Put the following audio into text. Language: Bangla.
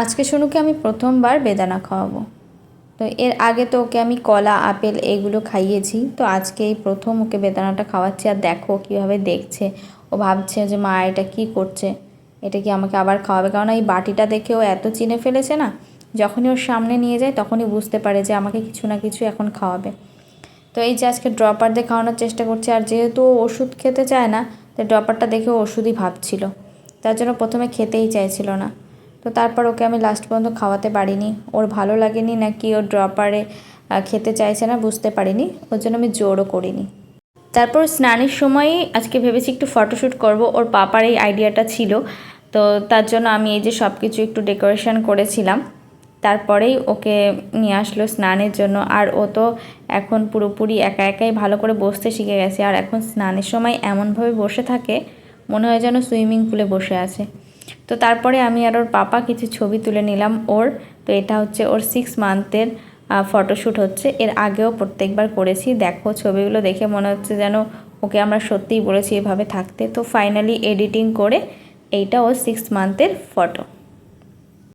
আজকে শুনুকে আমি প্রথমবার বেদানা খাওয়াবো। তো এর আগে তো ওকে আমি কলা, আপেল এগুলো খাইয়েছি, তো আজকে এই প্রথম ওকে বেদানাটা খাওয়াচ্ছি আর দেখো কীভাবে দেখছে। ও ভাবছে যে, মা, এটা কী করছে? এটা কি আমাকে আবার খাওয়াবে? কারণ এই বাটিটা দেখে ও এত চিনে ফেলেছে না, যখনই ওর সামনে নিয়ে যায় তখনই বুঝতে পারে যে আমাকে কিছু না কিছু এখন খাওয়াবে। তো এই যে আজকে ড্রপার দিয়ে খাওয়ানোর চেষ্টা করছে, আর যেহেতু ও ওষুধ খেতে চায় না তো ড্রপারটা দেখে ওষুধই ভাবছিল। তার জন্য প্রথমে খেতেই চাইছিল না। তো তারপর ওকে আমি লাস্ট পর্যন্ত খাওয়াতে পারিনি। ওর ভালো লাগেনি নাকি ওর ড্রপারে খেতে চাইছে না বুঝতে পারিনি। ওর জন্য আমি জোরও করিনি। তারপর স্নানের সময়ই আজকে ভেবেছি একটু ফটোশ্যুট করব। ওর পাপার এই আইডিয়াটা ছিল। তো তার জন্য আমি এই যে সব কিছু একটু ডেকোরেশন করেছিলাম। তারপরেই ওকে নিয়ে আসলো স্নানের জন্য। আর ও তো এখন পুরোপুরি একা একাই ভালো করে বসতে শিখে গেছে। আর এখন স্নানের সময় এমনভাবে বসে থাকে, মনে হয় যেন সুইমিং পুলে বসে আছে। তো তারপরে আমি আর ওর পাপা কিছু ছবি তুলে নিলাম ওর। তো এটা হচ্ছে ওর সিক্স মান্থের ফটোশ্যুট হচ্ছে। এর আগেও প্রত্যেকবার করেছি। দেখো ছবিগুলো দেখে মনে হচ্ছে যেন ওকে আমরা সত্যিই বলেছি এভাবে থাকতে। তো ফাইনালি এডিটিং করে এইটা ওর সিক্স মান্থের ফটো